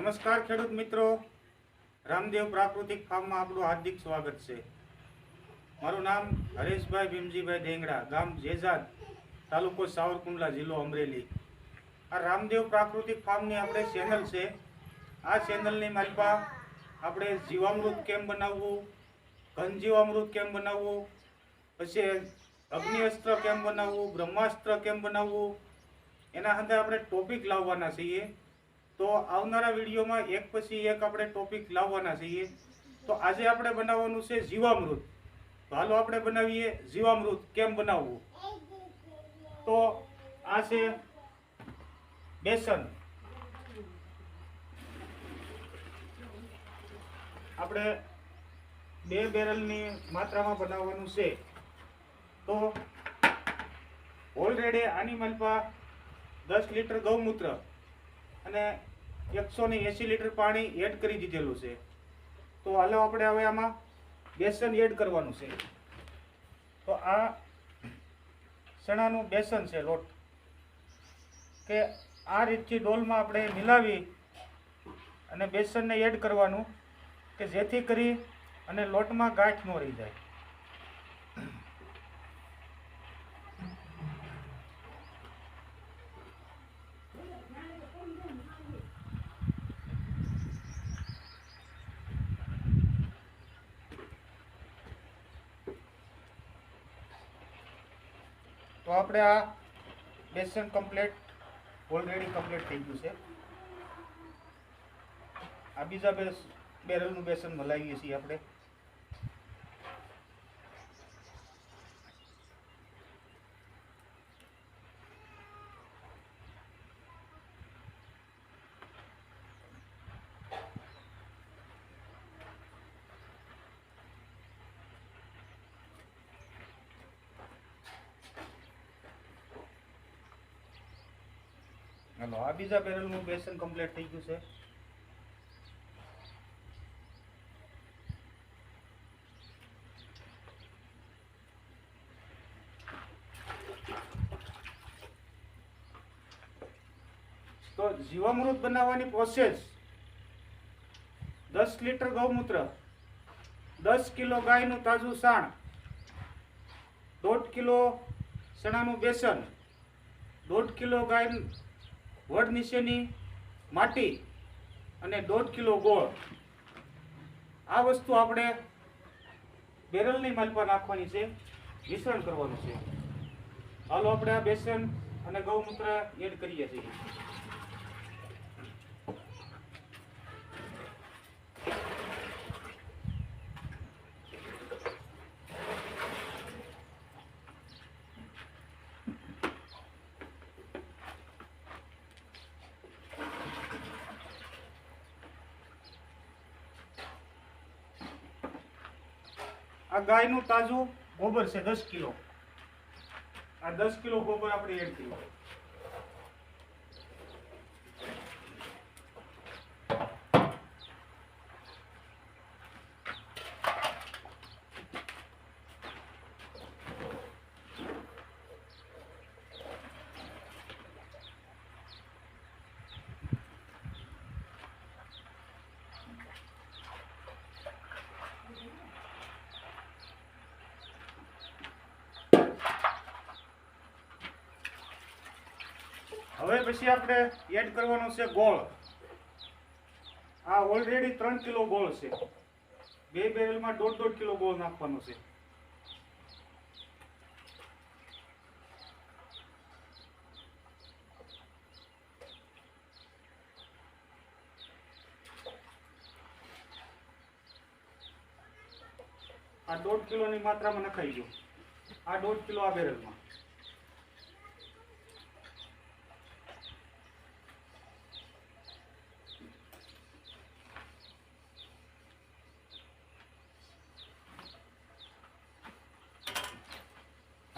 નમસ્કાર ખેડૂત મિત્રો. રામદેવ પ્રાકૃતિક ફાર્મમાં આપણું હાર્દિક સ્વાગત છે. મારું નામ હરેશભાઈ ભીમજીભાઈ ડેંગડા, ગામ જેઝાદ તાલુકો સાવરકુંડલા, જિલ્લો અમરેલી. આ રામદેવ પ્રાકૃતિક ફાર્મની આપણે ચેનલ છે. આ ચેનલની માલિકા આપણે જીવામૃત કેમ બનાવવું ઘન જીવામૃત કેમ બનાવવું, પછી અગ્નિ અસ્ત્ર કેમ બનાવવું, બ્રહ્માસ્ત્ર કેમ બનાવવું, એના અંદર આપણે ટોપિક લાવવાના છીએ. તો આવનારા વિડીયોમાં એક પછી એક આપણે ટોપિક લાવવાના છીએ. તો આજે આપણે બનાવવાનું છે જીવામૃત. તો હાલો આપણે બનાવીએ જીવામૃત. કેમ બનાવવું? તો આ છે બેસન. આપણે બે બેરલની માત્રામાં બનાવવાનું છે. તો ઓલરેડી આની માલપા દસ લીટર ગૌમૂત્ર અને એકસો ને એંસી લીટર પાણી એડ કરી દીધેલું છે. તો હાલો આપણે હવે આમાં બેસન એડ કરવાનું છે. તો આ ચણાનું બેસન છે લોટ. કે આ રીતથી ડોલમાં આપણે મિલાવી અને બેસનને એડ કરવાનું કે જેથી કરી અને લોટમાં ગાંઠ ન રહી જાય. તો આપણે આ બેસન કમ્પ્લીટ ઓલરેડી કમ્પ્લીટ થઈ ગયું છે. આ બીજા બે બેરલનું બેસન મલાવીએ છીએ આપણે. હાલો, આ બીજા પેનલનું બેસન કમ્પ્લીટ થઈ ગયું છે. તો જીવામૃત બનાવવાની પ્રોસેસ દસ લીટર ગૌમૂત્ર, દસ કિલો ગાયનું તાજું સાણ, દોઢ કિલો ચણાનું બેસન, દોઢ કિલો ગાય વડ નીચેની માટી અને દોઢ કિલો ગોળ. આ વસ્તુ આપણે બેરલની માલપા નાખવાની છે, મિશ્રણ કરવાનું છે. હાલો આપણે આ બેસન અને ગૌમૂત્ર એડ કરીએ છીએ. આ ગાયનું તાજું ગોબર છે દસ કિલો. આ દસ કિલો ગોબર આપણે એડ કર્યું. હવે પછી આપણે એડ કરવાનો છે ગોળ. આ ઓલરેડી ત્રણ કિલો ગોળ છે. બે બેરલમાં દોઢ દોઢ કિલો ગોળ નાખવાનો છે. આ દોઢ કિલોની માત્રામાં નખાઈ ગયો. આ દોઢ કિલો આ બેરલમાં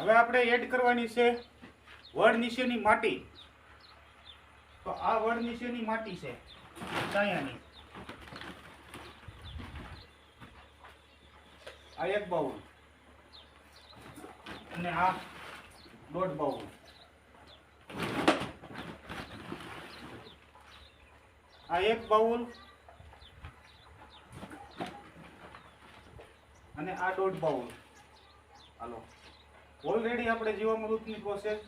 હવે આપણે એડ કરવાની છે વડ નીચેની માટી. તો આ વડ નીચેની માટી છે. ચાયાની. આ એક બાઉલ. અને આ દોઢ બાઉલ. આ એક બાઉલ. અને આ દોઢ બાઉલ. હાલો. ઓલરેડી આપણે જીવામૃતની પ્રોસેસ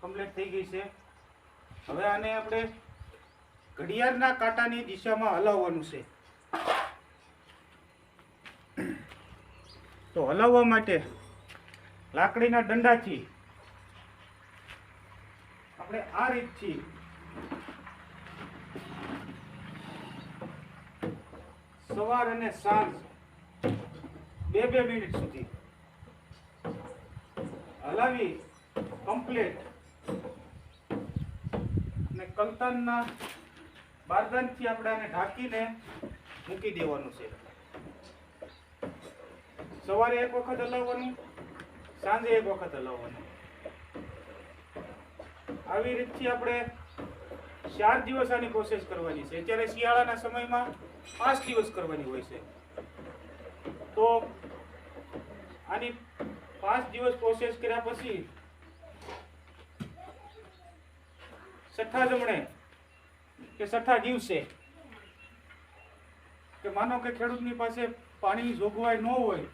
કમ્પ્લીટ થઈ ગઈ છે. હવે આને આપણે ઘડિયાળના કાંટાની દિશામાં હલાવવાનું છે. તો હલાવવા માટે લાકડીના દંડાથી આપણે આ રીતથી સવાર અને સાંજ બે બે મિનિટ સુધી હલાવી કમ્પ્લીટ અને કલતાનના બારદાનથી આપણે આને ઢાંકીને મૂકી દેવાનું છે. સવારે એક વખત હલાવવાનું, સાંજે એક વખત હલાવવાનું. આવી રીતથી આપણે ચાર દિવસ આની પ્રોસેસ કરવાની છે. અત્યારે શિયાળાના સમયમાં પાંચ દિવસ કરવાની હોય છે. તો આની પાંચ દિવસ પ્રોસેસ કર્યા પછી છઠ્ઠા જમણે કે દિવસે કે માનો કે ખેડૂતની પાસે પાણીની જોગવાઈ ન હોય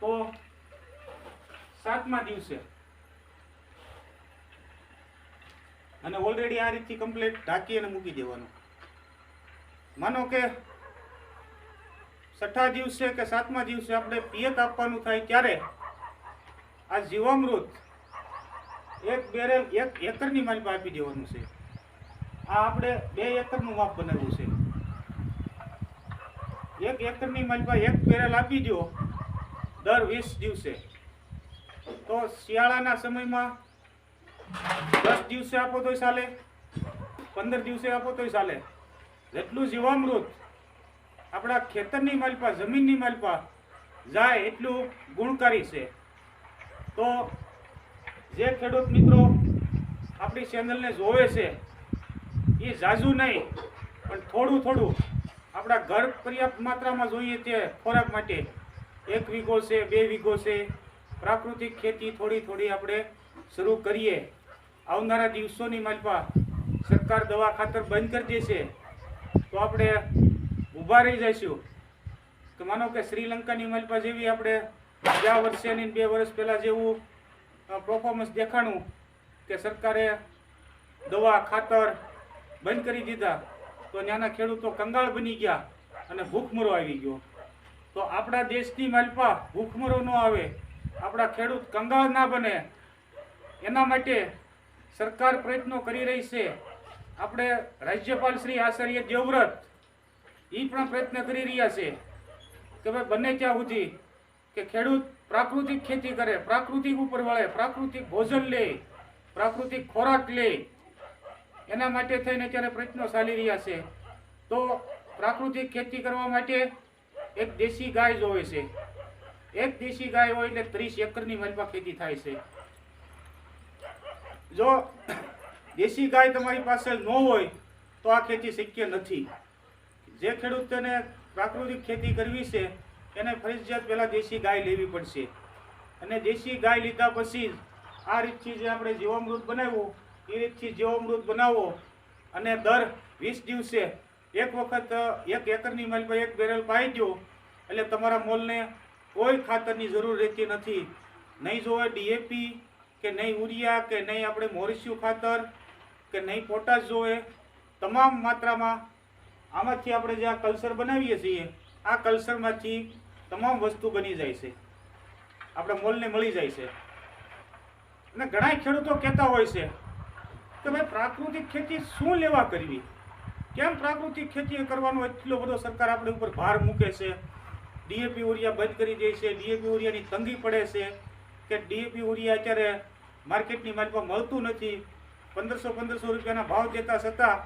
તો સાતમા દિવસે અને ઓલરેડી આ રીતથી કમ્પ્લીટ ઢાંકી અને મૂકી દેવાનું. માનો કે છઠ્ઠા દિવસે કે સાતમા દિવસે આપણે પિયત આપવાનું થાય ત્યારે આ જીવામૃત એક બેરેલ એક એકરની માલિક આપી દેવાનું છે. આ આપણે બે એકરનું માપ બનાવ્યું છે. એક એકરની માલિક એક બેરેલ આપી દો દર વીસ દિવસે. તો શિયાળાના સમયમાં દસ દિવસે આપો તોય ચાલે, પંદર દિવસે આપો તોય ચાલે. જેટલું જીવામૃત આપણા ખેતરની માલપા જમીનની માલપા જાય એટલું ગુણકારી છે. તો જે ખેડૂત મિત્રો આપણી ચેનલને જોવે છે, એ જાજુ નહીં, પણ થોડું થોડું આપણા ઘર પર્યાપ્ત માત્રામાં જોઈએ તે ખોરાક માટે. એક વીઘો છે, બે વીઘો છે. પ્રાકૃતિક ખેતી થોડી થોડી આપણે શરૂ કરીએ. આવનારા દિવસોની માલપા સરકાર દવા ખાતર બંધ કરી દેશે, તો આપણે ઊભા રહી જઈશું. કે માનો કે શ્રીલંકાની માલપા જેવી આપણે ગયા વર્ષે ને બે વર્ષ પહેલાં જેવું પરફોર્મન્સ દેખાણું કે સરકારે દવા, ખાતર બંધ કરી દીધા, તો ત્યાંના ખેડૂતો કંગાળ બની ગયા અને ભૂખમરો આવી ગયો. તો આપણા દેશની માલપા ભૂખમરો ન આવે, આપણા ખેડૂત કંગાળ ના બને. એના માટે સરકાર પ્રયત્નો કરી રહી છે. આપણે રાજ્યપાલ શ્રી આચાર્ય દેવવ્રત એ પણ પ્રયત્ન કરી રહ્યા છે કે ભાઈ બને ત્યાં સુધી કે ખેડૂત પ્રાકૃતિક ખેતી કરે, પ્રાકૃતિક ઉપર વળે, પ્રાકૃતિક ભોજન લે, પ્રાકૃતિક ખોરાક લે. એના માટે થઈને અત્યારે પ્રયત્નો ચાલી રહ્યા છે. તો પ્રાકૃતિક ખેતી કરવા માટે એક દેશી ગાય જોવે છે. એક દેશી ગાય હોય એટલે ત્રીસ એકરની માલમાં ખેતી થાય છે. જો દેશી ગાય તમારી પાસે ન હોય તો આ ખેતી શક્ય નથી. જે ખેડૂતોને પ્રાકૃતિક ખેતી કરવી છે એને ફરજિયાત પહેલાં દેશી ગાય લેવી પડશે. અને દેશી ગાય લીધા પછી આ રીતથી જે આપણે જીવામૃત બનાવ્યું, એ રીતથી જીવામૃત બનાવો અને દર વીસ દિવસે એક વખત એક એકરની માલ પર એક બેરલ પાઈ દો. એટલે તમારા મોલને કોઈ ખાતરની જરૂર રહેતી નથી. નહીં જોવે ડીએપી કે નહીં ઉરિયા કે નહીં આપણે મોરિસ્યુ ખાતર કે નહીં પોટાશ જોવે. તમામ માત્રામાં આમાંથી આપણે જે આ કલ્ચર બનાવીએ છીએ, આ કલ્ચરમાંથી તમામ વસ્તુ બની જાય છે. આપણે મોલને મળી જાય છે. અને ઘણા ખેડૂતો કહેતા હોય છે કે ભાઈ પ્રાકૃતિક ખેતી શું લેવા કરવી? કેમ પ્રાકૃતિક ખેતી કરવાનો? એટલો બધો સરકાર આપણે ઉપર ભાર મૂકે છે. ડીએપી યુરિયા બંધ કરી દે છે. ડીએપી યુરિયાની તંગી પડે છે કે ડીએપી યુરિયા અત્યારે માર્કેટની માલિકમાં મળતું નથી. પંદરસો પંદરસો રૂપિયાના ભાવ દેતા છતાં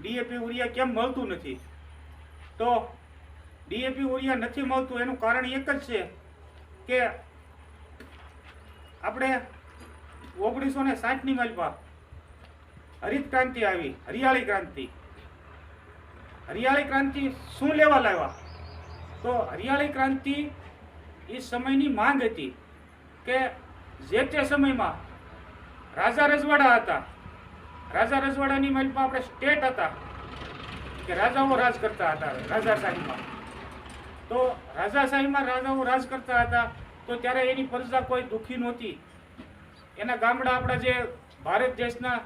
ડીએપી યુરિયા કેમ મળતું નથી? તો ડીએપી યુરિયા નથી મળતું. એનું કારણ એક જ છે કે આપણે ઓગણીસો ને સાઠની માલમાં હરિત ક્રાંતિ આવી, હરિયાળી ક્રાંતિ. હરિયાળી ક્રાંતિ શું લેવા લાવ્યા? તો હરિયાળી ક્રાંતિ એ સમયની માંગ હતી કે જે તે સમયમાં રાજા રજવાડા હતા. રાજા રજવાડાની માલપા આપણે સ્ટેટ હતા કે રાજાઓ રાજ કરતા હતા રાજાશાહીમાં તો રાજાશાહીમાં રાજાઓ રાજ કરતા હતા, તો ત્યારે એની પ્રજા કોઈ દુઃખી નહોતી. એના ગામડા આપણા જે ભારત દેશના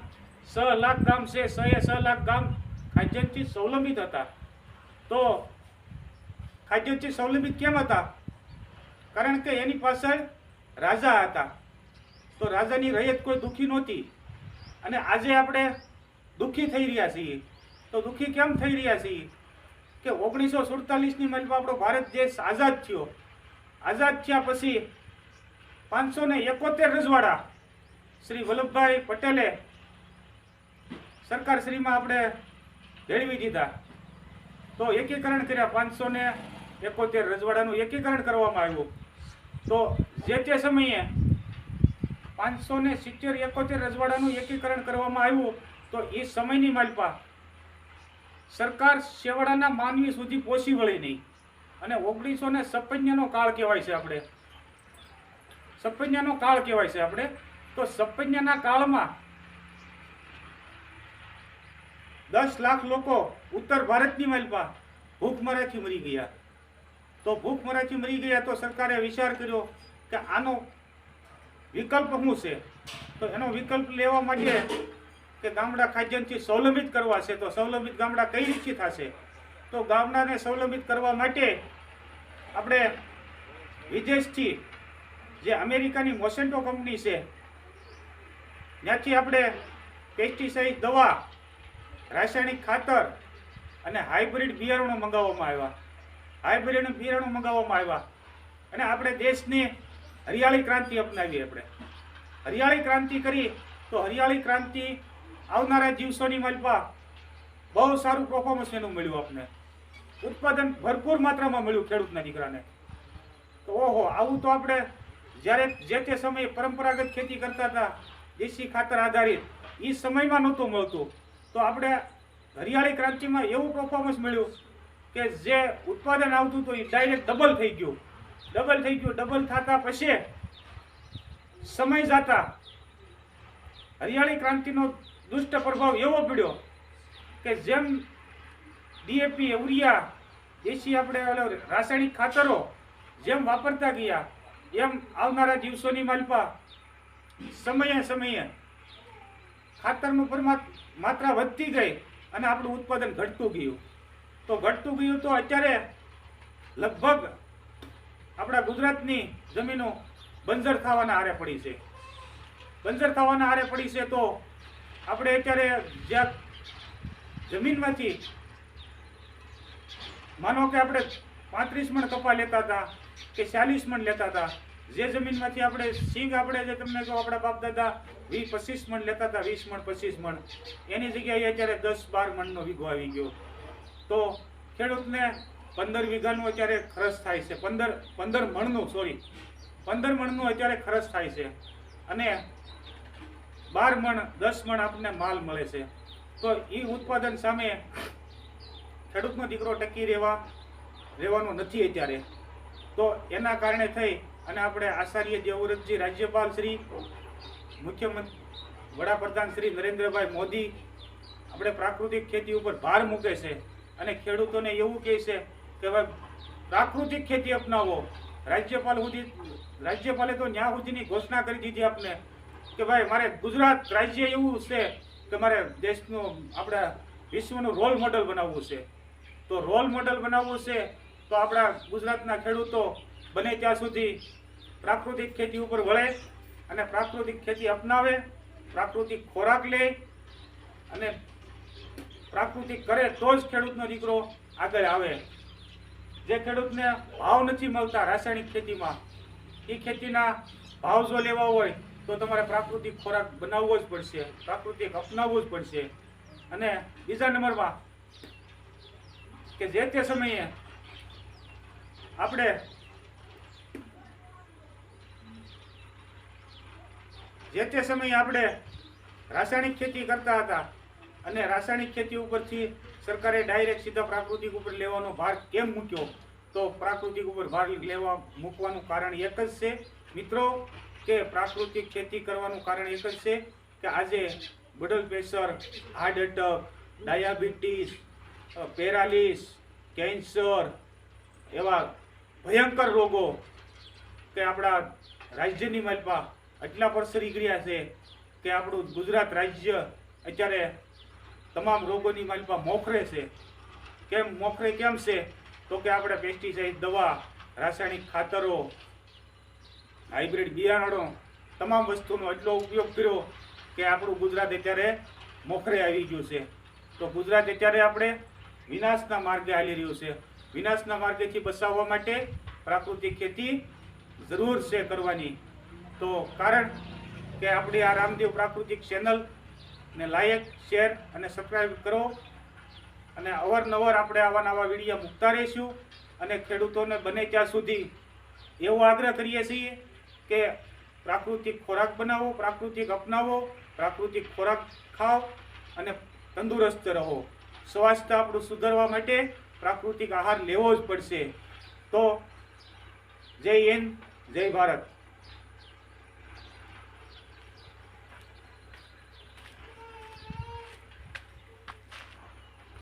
છ લાખ ગામ છે, છ એ છ લાખ ગામ ખાદ્યનથી સ્વલંબિત હતા. તો ખાદ્યથી સ્વલંબિત કેમ હતા? કારણ કે એની પાછળ રાજા હતા. તો રાજાની રૈયત કોઈ દુઃખી નહોતી. અને આજે આપણે દુઃખી થઈ રહ્યા છીએ. તો દુઃખી કેમ થઈ રહ્યા છીએ? કે ઓગણીસો સુડતાલીસની મલમાં આપણો ભારત દેશ આઝાદ થયો. આઝાદ થયા પછી પાંચસો ને એકોતેર રજવાડા શ્રી વલ્લભભાઈ પટેલે સરકારશ્રીમાં આપણે ભેળવી દીધા. તો એકીકરણ કર્યા પાંચસો ને એકોતેર રજવાડાનું એકીકરણ કરવામાં આવ્યું. તો જે તે સમયે પાંચસો ને સિત્તેર, એકોતેર રજવાડાનું એકીકરણ કરવામાં આવ્યું, તો એ સમયની માલપા સરકાર શેવાડાના માનવી સુધી પહોંચી વળી નહીં. અને ઓગણીસો ને સપન્યાનો કાળ કહેવાય છે આપણે. સપન્યાનો કાળ કહેવાય છે આપણે. તો સપન્યાના કાળમાં દસ લાખ લોકો ઉત્તર ભારતની માલપા ભૂખમરાથી મરી ગયા. તો ભૂખમરાથી મરી ગયા તો સરકારે વિચાર કર્યો કે આનો વિકલ્પ શું છે? તો એનો વિકલ્પ લેવા માટે કે ગામડા ખાદ્યાન્નથી સ્વલંબિત કરવા છે, તો સ્વલંબિત ગામડા કઈ રીતથી થશે? તો ગામડાને સ્વલંબિત કરવા માટે આપણે વિદેશથી જે અમેરિકાની મોસેન્ટો કંપની છે, ત્યાંથી આપણે પેસ્ટિસાઇડ દવા, રાસાયણિક ખાતર અને હાઇબ્રિડ બિયારણો મંગાવવામાં આવ્યા. હાઇબ્રિડ બિયારણો મંગાવવામાં આવ્યા. અને આપણે દેશની હરિયાળી ક્રાંતિ અપનાવી આપણે. હરિયાળી ક્રાંતિ કરી, તો હરિયાળી ક્રાંતિ આવનારા દિવસોની મલપા બહુ સારું પરફોર્મન્સ એનું મળ્યું આપને. ઉત્પાદન ભરપૂર માત્રામાં મળ્યું ખેડૂતના દીકરાને. તો ઓહો, આવું તો આપણે જ્યારે જે તે સમયે પરંપરાગત ખેતી કરતા હતા, દેશી ખાતર આધારિત એ સમયમાં નહોતું મળતું. તો આપણે હરિયાળી ક્રાંતિમાં એવું પરફોર્મન્સ મળ્યું કે જે ઉત્પાદન આવતું હતું એ ડાયરેક્ટ ડબલ થઈ ગયું. ડબલ થઈ ગયું ડબલ થતા પછી સમય જતા હરિયાળી ક્રાંતિનો દુષ્ટ પ્રભાવ એવો પડ્યો કે જેમ ડીએપી યુરિયા, દેશી આપણે રાસાયણિક ખાતરો જેમ વાપરતા ગયા, એમ આવનારા દિવસોની માલપા સમયે સમયે ખાતરનું પરમાત, માત્રા વધતી ગઈ અને આપણું ઉત્પાદન ઘટતું ગયું. તો ઘટતું ગયું તો અત્યારે લગભગ આપણા ગુજરાતની જમીનો બંજર થવાના આરે પડી છે. બંજર થવાના આરે પડી છે તો આપણે અત્યારે જ્યાં જમીનમાંથી, માનો કે આપણે પાંત્રીસ મણ કપા લેતા હતા કે ચાલીસ મણ લેતા હતા, જે જમીનમાંથી આપણે સિંગ આપણે જે તમને કહો, આપણા બાપ દાદા વીસ પચીસ મણ લેતા હતા, વીસ મણ, પચીસ મણ. એની જગ્યાએ અત્યારે દસ બાર મણનો વીઘો આવી ગયો. તો ખેડૂતને પંદર વીઘાનું અત્યારે ખર્ચ થાય છે. પંદર પંદર મણનું સોરી પંદર મણનું અત્યારે ખર્ચ થાય છે. અને બાર મણ, દસ મણ આપણને માલ મળે છે. તો એ ઉત્પાદન સામે ખેડૂતનો દીકરો ટકી રહેવા, રહેવાનો નથી અત્યારે. તો એના કારણે થઈ અને આપણે આચાર્ય દેવવ્રતજી રાજ્યપાલ શ્રી, મુખ્યમંત્રી, વડાપ્રધાન શ્રી નરેન્દ્રભાઈ મોદી આપણે પ્રાકૃતિક ખેતી ઉપર ભાર મૂકે છે અને ખેડૂતોને એવું કહે છે કે ભાઈ પ્રાકૃતિક ખેતી અપનાવો. રાજ્યપાલ સુધી, રાજ્યપાલે તો ન્યા સુધીની ઘોષણા કરી દીધી આપને. કે ભાઈ, મારે ગુજરાત રાજ્ય એવું છે કે મારે દેશનું, આપણા વિશ્વનું રોલ મોડલ બનાવવું છે. તો રોલ મોડલ બનાવવું છે તો આપણા ગુજરાતના ખેડૂતો બને ત્યાં સુધી પ્રાકૃતિક ખેતી ઉપર વળે અને પ્રાકૃતિક ખેતી અપનાવે, પ્રાકૃતિક ખોરાક લે અને પ્રાકૃતિક કરે તો જ ખેડૂતનો દીકરો આગળ આવે. જે ખેડૂતને ભાવ નથી મળતા રાસાયણિક ખેતીમાં, એ ખેતીના ભાવ જો લેવા હોય તો તમારે પ્રાકૃતિક ખોરાક બનાવવો જ પડશે, પ્રાકૃતિક અપનાવવું જ પડશે. અને બીજા નંબરમાં કે જે તે સમયે આપણે જે તે સમયે આપણે રાસાયણિક ખેતી કરતા હતા અને રાસાયણિક ખેતી ઉપરથી સરકારે ડાયરેક્ટ સીધા પ્રાકૃતિક ઉપર લેવાનો ભાર કેમ મૂક્યો? તો પ્રાકૃતિક ઉપર ભાર લેવા મૂકવાનું કારણ એક જ છે. મિત્રો કે પ્રાકૃતિક ખેતી કરવાનું કારણ એક જ છે કે આજે blood pressure, heart attack, diabetes paralysis, cancer એવા ભયંકર રોગો કે આપણા રાજ્યની માલપા એટલા પ્રસરી ગયા છે કે આપણું ગુજરાત રાજ્ય અત્યારે તમામ રોગોની માલપા મોખરે છે. કેમ મોખરે કેમ છે? તો કે આપણે પેસ્ટિસાઇડ દવા, રાસાયણિક ખાતરો હાઇબ્રિડ બિયારણો તમામ વસ્તુનો એટલો ઉપયોગ કર્યો કે આપણું ગુજરાત અત્યારે મોખરે આવી ગયું છે. તો ગુજરાત અત્યારે આપણે વિનાશના માર્ગે હાલી રહ્યું છે. વિનાશના માર્ગેથી બચાવવા માટે પ્રાકૃતિક ખેતી જરૂર છે કરવાની. તો કારણ કે આપણી આ રામદેવ પ્રાકૃતિક ચેનલ ને લાયક, શેર અને સબસ્ક્રાઈબ કરો અને અવારનવાર આપણે આવા નવા વીડિયો મૂકતા રહીશું અને ખેડૂતોને બને ત્યાં સુધી એવો આગ્રહ કરીએ છીએ કે પ્રાકૃતિક ખોરાક બનાવો, પ્રાકૃતિક અપનાવો, પ્રાકૃતિક ખોરાક ખાઓ અને તંદુરસ્ત રહો. સ્વાસ્થ્ય આપણું સુધારવા માટે પ્રાકૃતિક આહાર લેવો જ પડશે. તો જય હિન્દ, જય ભારત.